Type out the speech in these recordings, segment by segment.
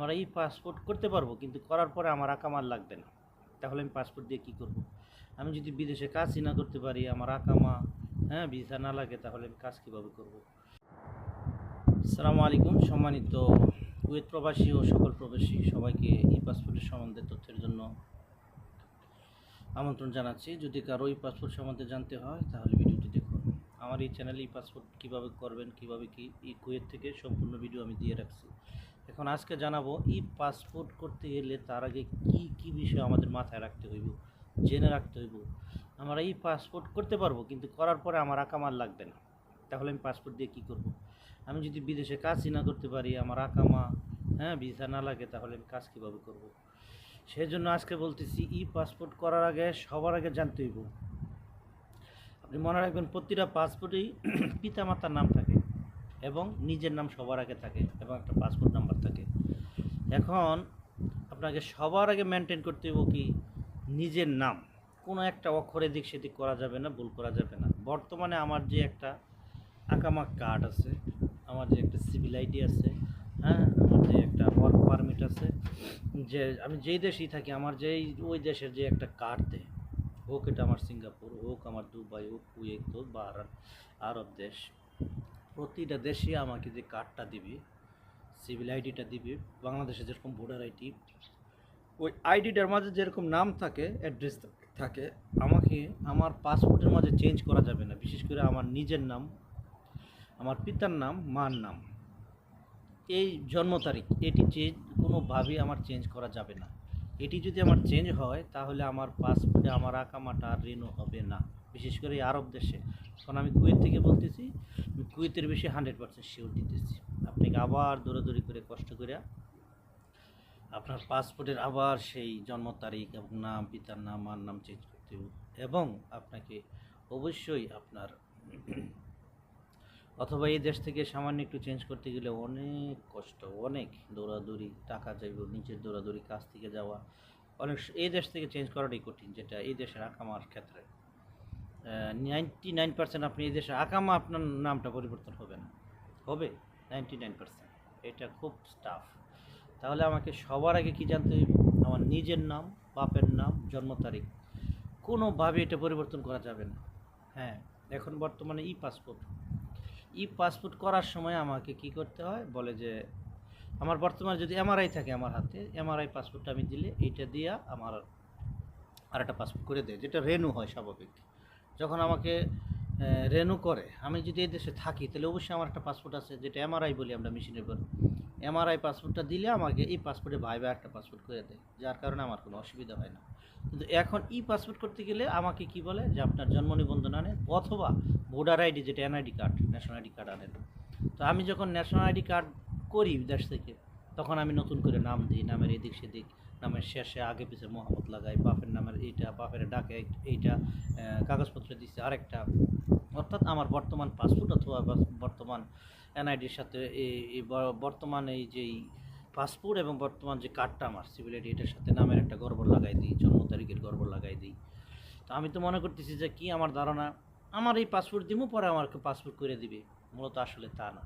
আমরা এই পাসপোর্ট করতে পারব, কিন্তু করার পরে আমার আকামার লাগবে না। তাহলে আমি পাসপোর্ট দিয়ে কী করব? আমি যদি বিদেশে কাজই না করতে পারি, আমার আকামা হ্যাঁ ভিসা না লাগে, তাহলে আমি কাজ কীভাবে করব? আসসালামু আলাইকুম, সম্মানিত কুয়েত প্রবাসী ও সকল প্রবাসী, সবাইকে এই পাসপোর্টের সম্বন্ধে তথ্যের জন্য আমন্ত্রণ জানাচ্ছি। যদি কারও এই পাসপোর্ট সম্বন্ধে জানতে হয়, তাহলে ভিডিওটি দেখুন। আমার এই চ্যানেলে এই পাসপোর্ট কীভাবে করবেন, কীভাবে কি ই কুয়েত থেকে সম্পূর্ণ ভিডিও আমি দিয়ে রাখছি। এখন আজকে জানাব, ই পাসপোর্ট করতে গেলে তার আগে কি কি বিষয় আমাদের মাথায় রাখতে হইব, জেনে রাখতে হইব। আমরা ই পাসপোর্ট করতে পারব, কিন্তু করার পরে আমার আকামার লাগবে না। তাহলে আমি পাসপোর্ট দিয়ে কী করব? আমি যদি বিদেশে কাজই না করতে পারি, আমার আকামা হ্যাঁ ভিসা না লাগে, তাহলে আমি কাজ কীভাবে করব? সেই জন্য আজকে বলতেছি, ই পাসপোর্ট করার আগে, সবার আগে জানতে হইব। আপনি মনে রাখবেন, প্রতিটা পাসপোর্টেই পিতামাতার নাম থাকে। এবং নিজের নাম সবার আগে থাকে এবং একটা পাসপোর্ট নাম্বার থাকে। এখন আপনাকে সবার আগে মেনটেন করতে হইব কি, নিজের নাম। কোনো একটা অক্ষরে দিক সেদিক করা যাবে না, ভুল করা যাবে না। বর্তমানে আমার যে একটা আকামা কার্ড আছে, আমার যে একটা সিভিল আইডি আছে হ্যাঁ আমার যে একটা ওয়ার্ক পারমিট আছে, যে আমি যেই দেশেই থাকি, আমার যেই, ওই দেশের যে একটা কার্ড দেয়, হোক এটা আমার সিঙ্গাপুর, হোক আমার দুবাই, হোক কুয়েত, হোক বা আরব দেশ প্রতিটা দেশে আমাকে যে কার্ডটা দিবে সিভিল আইডিটা দিবে, বাংলাদেশে যেরকম ভোটার আইডি ওই আইডিটার মাঝে যেরকম নাম থাকে অ্যাড্রেস থাকে, আমাকে আমার পাসপোর্টের মাঝে চেঞ্জ করা যাবে না। বিশেষ করে আমার নিজের নাম, আমার পিতার নাম, মার নাম। এই জন্ম তারিখ, এটি চেঞ্জ কোনোভাবেই আমার চেঞ্জ করা যাবে না। এটি যদি আমার চেঞ্জ হয়, তাহলে আমার পাসপোর্টে আমার আকামাটা রেনু হবে না। বিশেষ করে আরব দেশে। কারণ আমি কুয়েত থেকে বলতেছি, আমি কুয়েতের বেশি হান্ড্রেড পার্সেন্ট শিওর দিতেছি। আপনাকে আবার দৌড়াদৌড়ি করে কষ্ট করে আপনার পাসপোর্টের আবার সেই জন্ম তারিখ এবং নাম, পিতার নাম, মার নাম চেঞ্জ করতে হবে এবং আপনাকে অবশ্যই আপনার অথবা এই দেশ থেকে সামান্য একটু চেঞ্জ করতে গেলে অনেক কষ্ট, অনেক দৌড়াদৌড়ি, টাকা চাইব নিচের দৌড়াদৌড়ি, কাজ থেকে যাওয়া। অনেক এই দেশ থেকে চেঞ্জ করাটাই কঠিন, যেটা এই দেশের আকামার ক্ষেত্রে। নাইনটি নাইন পার্সেন্ট আপনি এই দেশে আকামা আপনার নামটা পরিবর্তন হবে না। হবে? নাইনটি নাইন পার্সেন্ট এটা খুব টাফ তাহলে আমাকে সবার আগে কি জানতে হবে আমার নিজের নাম, বাপের নাম, জন্ম তারিখ। কোনোভাবে এটা পরিবর্তন করা যাবে না। হ্যাঁ এখন বর্তমানে ই পাসপোর্ট ই পাসপোর্ট করার সময় আমাকে কি করতে হয়? বলে যে, আমার বর্তমানে যদি এমআরআই থাকে আমার হাতে এমআরআই পাসপোর্টটা আমি দিলে এইটা দিয়া আমার আর একটা পাসপোর্ট করে দেয়, যেটা রেনু হয় স্বাভাবিক। যখন আমাকে রেনু করে, আমি যদি এই দেশে থাকি, তাহলে অবশ্যই আমার একটা পাসপোর্ট আছে, যেটা এমআরআই বলি আমরা মেশিনের পর এমআরআই পাসপোর্টটা দিলে আমাকে এই পাসপোর্টে ভাই ভাই একটা পাসপোর্ট করে দেয়, যার কারণে আমার কোনো অসুবিধা হয় না। কিন্তু এখন ই পাসপোর্ট করতে গেলে আমাকে কি বলে যে আপনার জন্ম নিবন্ধন আনেন, অথবা ভোটার আইডি যেটা NID card national ID card আনেন। তো আমি যখন ন্যাশনাল আইডি কার্ড করি দেশ থেকে, তখন আমি নতুন করে নাম দিই, নামের এদিক সেদিক। নামের শেষে আগে পিছে মোহাম্মদ লাগাই বাপের নামের এইটা, বাপের ডাকে এইটা কাগজপত্র দিচ্ছে আরেকটা। অর্থাৎ আমার বর্তমান পাসপোর্ট অথবা বর্তমান এনআইডির সাথে এই বর্তমান এই যেই পাসপোর্ট এবং বর্তমান যে কার্ডটা আমার সিভিল আইডি এটার সাথে নামের একটা গর্ব লাগাই দিই, জন্ম তারিখের গর্ব লাগাই দিই। তো আমি তো মনে করতেছি যে কি আমার ধারণা, আমার এই পাসপোর্ট দিব পরে আমাকে পাসপোর্ট করে দিবে। মূলত আসলে তা না।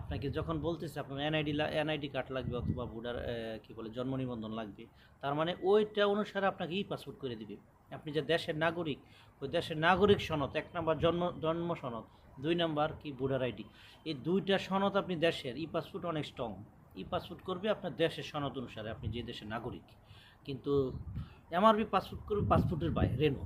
আপনাকে যখন বলতেছে আপনার এনআইডি এনআইডি কার্ড লাগবে অথবা ভোটার কি বলে, জন্ম নিবন্ধন লাগবে, তার মানে ওইটা অনুসারে আপনাকে ই পাসপোর্ট করে দিবে। আপনি যে দেশের নাগরিক, ওই দেশের নাগরিক সনদ, এক নম্বর জন্ম জন্ম সনদ, দুই নম্বর কি ভোটার আইডি এই দুইটা সনদ আপনি দেশের, ই পাসপোর্ট অনেক স্ট্রং ই পাসপোর্ট করবে আপনার দেশের সনদ অনুসারে আপনি যে দেশের নাগরিক। কিন্তু এমআরবি পাসপোর্ট করবে পাসপোর্টের বাইরে রেনো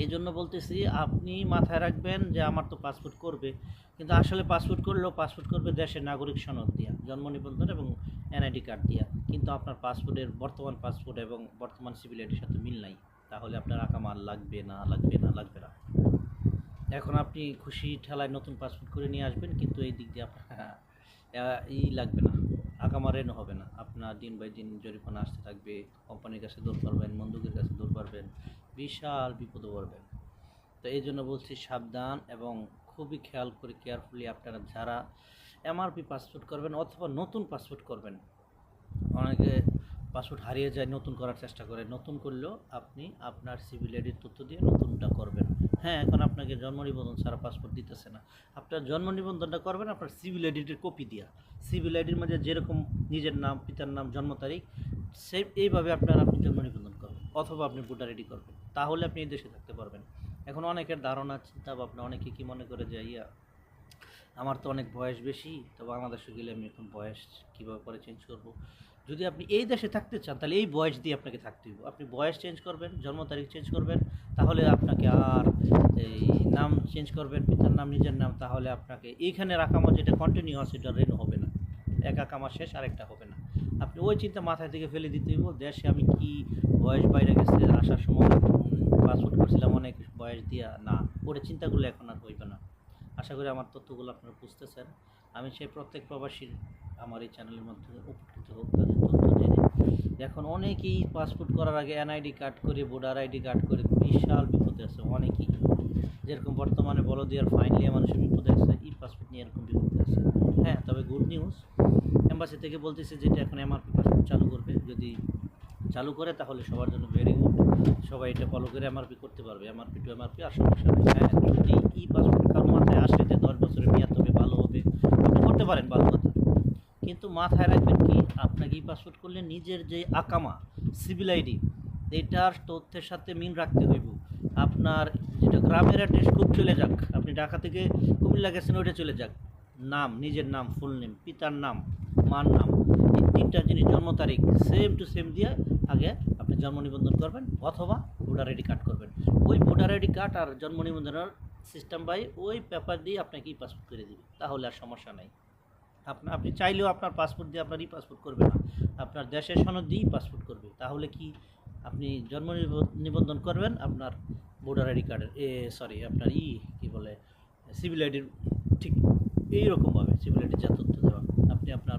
এই জন্য বলতেছি, আপনি মাথায় রাখবেন যে আমার তো পাসপোর্ট করবে। কিন্তু আসলে পাসপোর্ট করলেও পাসপোর্ট করবে দেশের নাগরিক সনদ দিয়া, জন্ম নিবন্ধন এবং এনআইডি কার্ড দিয়া। কিন্তু আপনার পাসপোর্টের, বর্তমান পাসপোর্ট এবং বর্তমান সিভিল আইডির সাথে মিল নাই। তাহলে আপনার আকামাল লাগবে না লাগবে না লাগবে না। এখন আপনি খুশি ঠেলায় নতুন পাসপোর্ট করে নিয়ে আসবেন, কিন্তু এই দিক দিয়ে আপনার ই লাগবে না। আকামা রেনো হবে না। আপনার দিন বাই দিন জরিমানা আসতে থাকবে কোম্পানির কাছে দৌড় পারবেন, বন্দুকের কাছে দৌড় পারবেন, বিশাল বিপদে পড়বেন। তো এই জন্য বলছি সাবধান এবং খুবই খেয়াল করে কেয়ারফুলি আপনারা যারা এমআরপি পাসপোর্ট করবেন অথবা নতুন পাসপোর্ট করবেন, অনেকে পাসপোর্ট হারিয়ে যায়, নতুন করার চেষ্টা করে, নতুন করলেও আপনি আপনার সিভিল আইডির তথ্য দিয়ে নতুনটা করবেন। হ্যাঁ এখন আপনাকে জন্ম নিবন্ধন ছাড়া পাসপোর্ট দিতেছে না। আপনার জন্ম নিবন্ধনটা করবেন, আপনার সিভিল আইডিটির কপি দিয়া। সিভিল আইডির মধ্যে যেরকম নিজের নাম, পিতার নাম, জন্ম তারিখ সেই এইভাবে আপনার আপনি জন্ম নিবন্ধন করবেন, অথবা আপনি ভোটার আইডি করবেন। তাহলে আপনি এই দেশে থাকতে পারবেন। এখন অনেকের ধারণা, চিন্তা, ভাবনা, অনেকে কি মনে করে যে, ইয়া, আমার তো অনেক বয়স বেশি, তো বাংলাদেশে গেলে আমি এখন বয়স কীভাবে করে চেঞ্জ করব? যদি আপনি এই দেশে থাকতে চান, তাহলে এই বয়স দিয়ে আপনাকে থাকতে হবে আপনি বয়স চেঞ্জ করবেন, জন্ম তারিখ চেঞ্জ করবেন, তাহলে আপনাকে আর এই নাম চেঞ্জ করবেন, পিতার নাম, নিজের নাম, তাহলে আপনাকে এইখানে রাখা রাখামা যেটা কন্টিনিউ আছে, এটা রেনু হবে না। এক আকামা শেষ, আরেকটা হবে না। আপনি ওই চিন্তা মাথায় থেকে ফেলে দিতে হইব, দেশে আমি কি বয়স বাইরে গেছে, আসার সময় পাসপোর্ট করছিলাম, অনেক বয়স দিয়া না, ওরে চিন্তাগুলো এখন আর হইবে না। আশা করি আমার তথ্যগুলো আপনারা বুঝতেছেন। আমি সেই প্রত্যেক প্রবাসীর আমার এই চ্যানেলের মাধ্যমে উপকৃত হোক, তাদের তথ্য জেনে এখন অনেকেই পাসপোর্ট করার আগে এনআইডি কার্ড করে ভোটার আইডি কার্ড করে, বিশাল বিপদে আছে, অনেকেই। যেরকম বর্তমানে বলদিয়ার ফাইন নিয়ে মানুষের বিপদে আছে ই পাসপোর্ট নিয়ে এরকম বিপদে আছে। হ্যাঁ তবে গুড নিউজ এম্বাসি থেকে বলতেছে যেটা এখন এমআরপি পাসপোর্ট চালু করবে। যদি চালু করে, তাহলে সবার জন্য ভেরি গুড সবাই এটা ফলো করে এমআরপি করতে পারবে এমআরপি টু এমআরপি আর সমস্যা নেই হ্যাঁ যদি ই পাসপোর্ট কারও মাথায় আসে যে দশ বছরের মেয়াদ তবে ভালো হবে, আপনি করতে পারেন, ভালো কথা। কিন্তু মাথায় রাখবেন কি আপনাকে ই পাসপোর্ট করলে নিজের যে আকামা সিভিল আইডি এটার তথ্যের সাথে মিল রাখতে হইব। আপনার যেটা গ্রামের অ্যাড্রেস খুব চলে যাক। আপনি ঢাকা থেকে কুমিল্লা গেছেন, ওইটা চলে যাক। নাম, নিজের নাম ফুল নেম পিতার নাম, মার নাম, এই তিনটা জিনিস, জন্ম তারিখ সেম টু সেম দিয়ে আগে আপনি জন্ম নিবন্ধন করবেন অথবা ভোটার আইডি কার্ড করবেন। ওই ভোটার আইডি কার্ড আর জন্ম নিবন্ধনের সিস্টেম বাই ওই পেপার দিয়ে আপনাকে ই পাসপোর্ট করে দিবে। তাহলে আর সমস্যা নাই। আপনার আপনি চাইলেও আপনার পাসপোর্ট দিয়ে আপনার ই পাসপোর্ট করবে না। আপনার দেশের সনদ দিয়েই পাসপোর্ট করবে। তাহলে কি আপনি জন্ম নিব- নিবন্ধন করবেন আপনার ভোটার আইডি কার্ডের এ সরি আপনার ই, কি বলে সিভিল আইডির ঠিক এইরকমভাবে সিভিল আইডির যা তথ্য দেওয়া। আপনি আপনার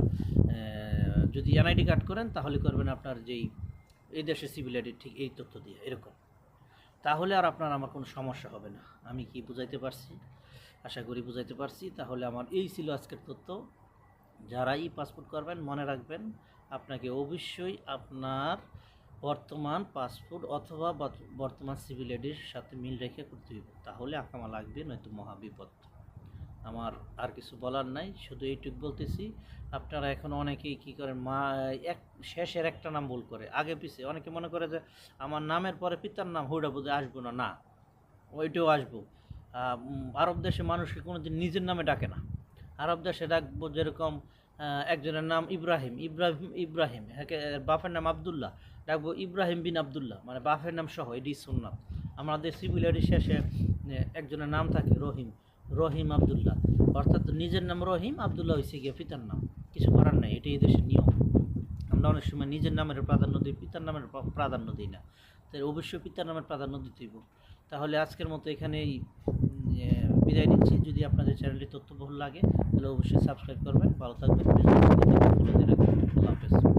যদি এনআইডি কার্ড করেন, তাহলে করবেন আপনার যেই এই দেশের সিভিল আইডির ঠিক এই তথ্য দিয়ে, এরকম। তাহলে আর আপনার আমার কোনো সমস্যা হবে না। আমি কি বুঝাইতে পারছি? আশা করি বুঝাইতে পারছি। তাহলে আমার এই ছিল আজকের তথ্য। যারা ই পাসপোর্ট করবেন, মনে রাখবেন আপনাকে অবশ্যই আপনার বর্তমান পাসপোর্ট অথবা বর্ত- বর্তমান সিভিল আইডির সাথে মিল রেখে করতে হবে তাহলে আকামা লাগবে, নয়তো মহাবিপদ। আমার আর কিছু বলার নাই, শুধু এইটুকু বলতেছি, আপনারা এখন অনেকেই কী করেন, মা, এক, শেষের একটা নাম ভুল করে, আগে পিছে, অনেকে মনে করে যে আমার নামের পরে পিতার নাম হুডা বুঝে আসব না না, ওইটাও আসব। আরব দেশে মানুষকে কোনোদিন নিজের নামে ডাকে না। আরব দেশে ডাকবো যেরকম একজনের নাম ইব্রাহিম ইব্রাহিম ইব্রাহিম বাপের নাম আবদুল্লাহ ডাকবো ইব্রাহিম বিন আবদুল্লাহ মানে বাপের নাম সহ, এটি সুন্নাত। আমাদের সিভিল আইডি শেষে একজনের নাম থাকে রহিম রহিম আবদুল্লাহ। অর্থাৎ নিজের নাম রহিম, আবদুল্লাহ হয়েছে গিয়ে পিতার নাম। কিছু করার নাই, এটাই দেশের নিয়ম। আমরা অনেক সময় নিজের নামের প্রাধান্য দিই, পিতার নামের প্রাধান্য দিই না। তাই অবশ্যই পিতার নামের প্রাধান্য দিতেইব তাহলে আজকের মতো এখানেই বিদায় নিচ্ছি। যদি আপনাদের চ্যানেলটি তথ্যবহুল লাগে, তাহলে অবশ্যই সাবস্ক্রাইব করবেন। ভালো থাকবেন। আল্লাহ হাফেজ।